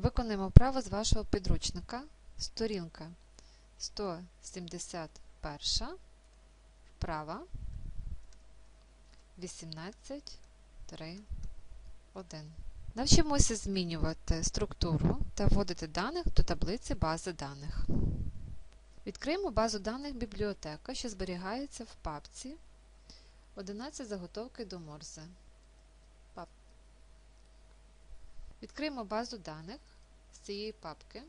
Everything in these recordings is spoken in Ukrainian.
Виконуємо вправо з вашого підручника. Сторінка 171, вправа 18, 3, 1. Навчимося змінювати структуру та вводити даних до таблиці бази даних. Відкриємо базу даних бібліотека, що зберігається в папці 11 заготовки до Морзе. Відкриємо базу даних цієї папки.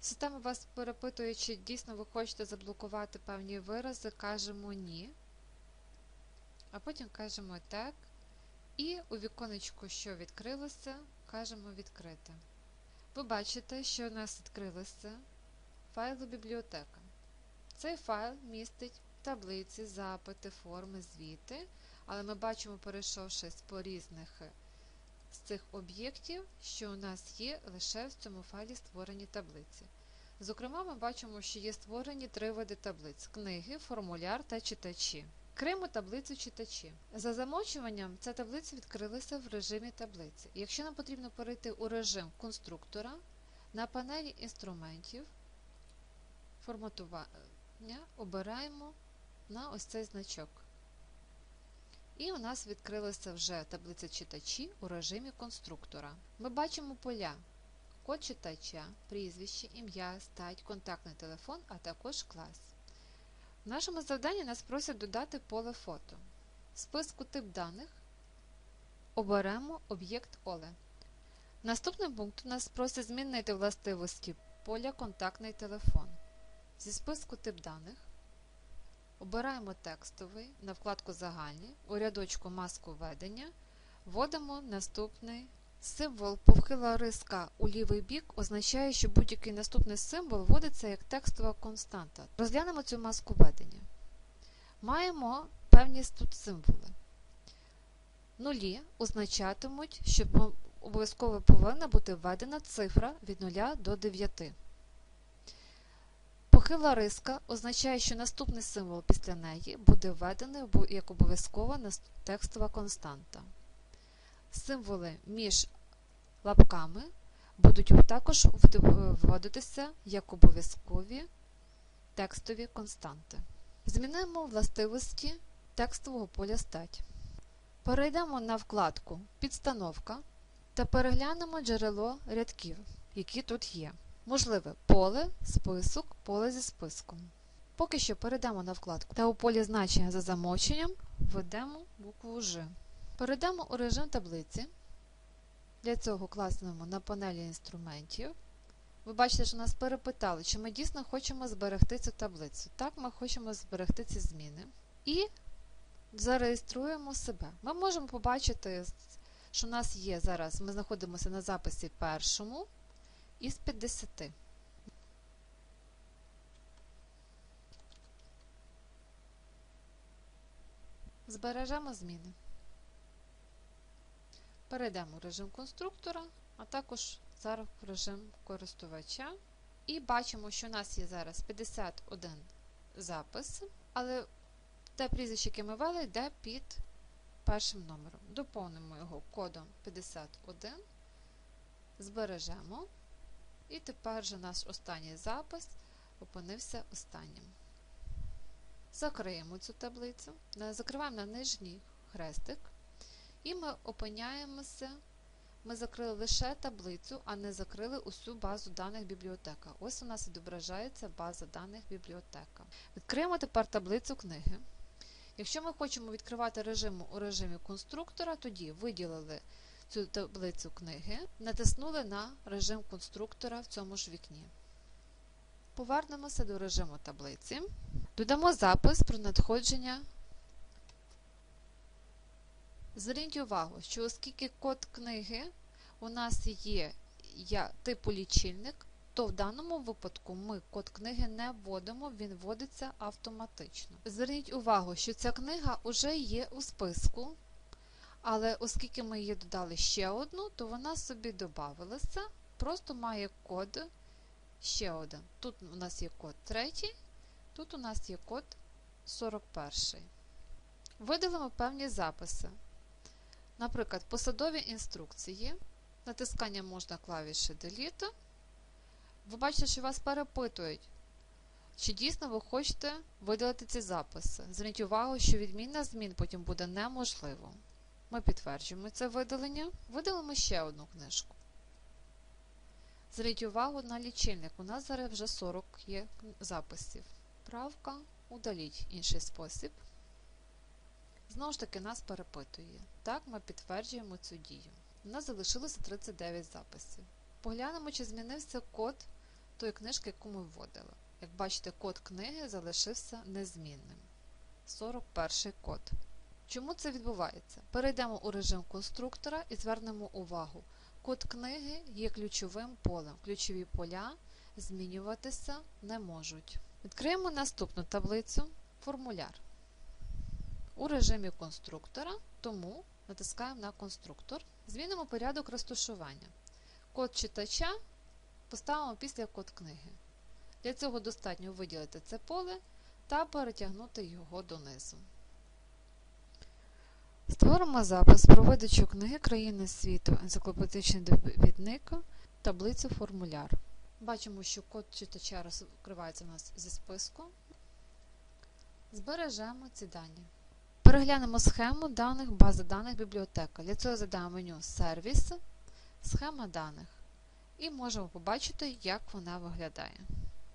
Система вас перепитує, чи дійсно ви хочете заблокувати певні вирази, кажемо ні. А потім кажемо так. І у віконечку, що відкрилося, кажемо відкрити. Ви бачите, що у нас відкрилося файлу бібліотека. Цей файл містить таблиці, запити, форми, звіти, але ми бачимо, перейшовшись по різних з цих об'єктів, що у нас є лише в цьому файлі створені таблиці. Зокрема, ми бачимо, що є створені три види таблиць: книги, формуляр та читачі. Криму таблицю читачі. За замовчуванням ця таблиця відкрилася в режимі таблиці. Якщо нам потрібно перейти у режим конструктора, на панелі інструментів форматування обираємо на ось цей значок. І у нас відкрилася вже таблиця читачі у режимі конструктора. Ми бачимо поля код читача, прізвище, ім'я, стать, контактний телефон, а також клас. В нашому завданні нас просять додати поле фото. В списку тип даних оберемо об'єкт Оле. Наступним пунктом нас просять змінити властивості поля контактний телефон. Зі списку тип даних обираємо текстовий на вкладку Загальні, у рядочку маску введення вводимо наступний символ повхила риска у лівий бік означає, що будь-який наступний символ вводиться як текстова константа. Розглянемо цю маску введення. Маємо певні тут символи. Нулі означатимуть, що обов'язково повинна бути введена цифра від 0 до 9. Похила риска означає, що наступний символ після неї буде введений як обов'язкова текстова константа. Символи між лапками будуть також вводитися як обов'язкові текстові константи. Змінимо властивості текстового поля стать. Перейдемо на вкладку Підстановка та переглянемо джерело рядків, які тут є. Можливе поле, список, поле зі списком. Поки що перейдемо на вкладку та у полі значення за замовченням введемо букву Ж. Перейдемо у режим таблиці. Для цього класнемо на панелі інструментів. Ви бачите, що нас перепитали, чи ми дійсно хочемо зберегти цю таблицю. Так, ми хочемо зберегти ці зміни. І зареєструємо себе. Ми можемо побачити, що у нас є зараз, ми знаходимося на записі першому із 50. Збережемо зміни. Перейдемо в режим конструктора, а також зараз в режим користувача. І бачимо, що у нас є зараз 51 запис, але те прізвище, яке ми ввели, йде під першим номером. Доповнимо його кодом 51, збережемо. І тепер же наш останній запис опинився останнім. Закриємо цю таблицю, закриваємо на нижній хрестик. І ми опиняємося, ми закрили лише таблицю, а не закрили усю базу даних бібліотека. Ось у нас відображається база даних бібліотека. Відкриємо тепер таблицю книги. Якщо ми хочемо відкривати режим у режимі конструктора, тоді виділили цю таблицю книги, натиснули на режим конструктора в цьому ж вікні. Повернемося до режиму таблиці. Додамо запис про надходження. Зверніть увагу, що оскільки код книги у нас є типу лічильник, то в даному випадку ми код книги не вводимо, він вводиться автоматично. Зверніть увагу, що ця книга вже є у списку, але оскільки ми її додали ще одну, то вона собі додавалася, просто має код ще один. Тут у нас є код третій, тут у нас є код 41. Видалимо певні записи. Наприклад, посадові інструкції натискання можна клавіші Delete. Ви бачите, що вас перепитують, чи дійсно ви хочете видалити ці записи. Зверніть увагу, що відміна змін потім буде неможливо. Ми підтверджуємо це видалення. Видалимо ще одну книжку. Зверніть увагу на лічильник. У нас зараз вже 40 є записів. Правка, удаліть інший спосіб. Знову ж таки, нас перепитує. Так, ми підтверджуємо цю дію. У нас залишилося 39 записів. Поглянемо, чи змінився код тої книжки, яку ми вводили. Як бачите, код книги залишився незмінним. 41 код. Чому це відбувається? Перейдемо у режим конструктора і звернемо увагу. Код книги є ключовим полем. Ключові поля змінюватися не можуть. Відкриємо наступну таблицю формуляр. У режимі конструктора, тому натискаємо на конструктор. Змінимо порядок розташування. Код читача поставимо після код книги. Для цього достатньо виділити це поле та перетягнути його донизу. Створимо запис про книги країни світу, енциклопедичний довідник, таблицю формуляр. Бачимо, що код читача розкривається у нас зі списку. Збережемо ці дані. Переглянемо схему даних бази даних бібліотека. Для цього задаємо меню Сервіс, схема даних. І можемо побачити, як вона виглядає.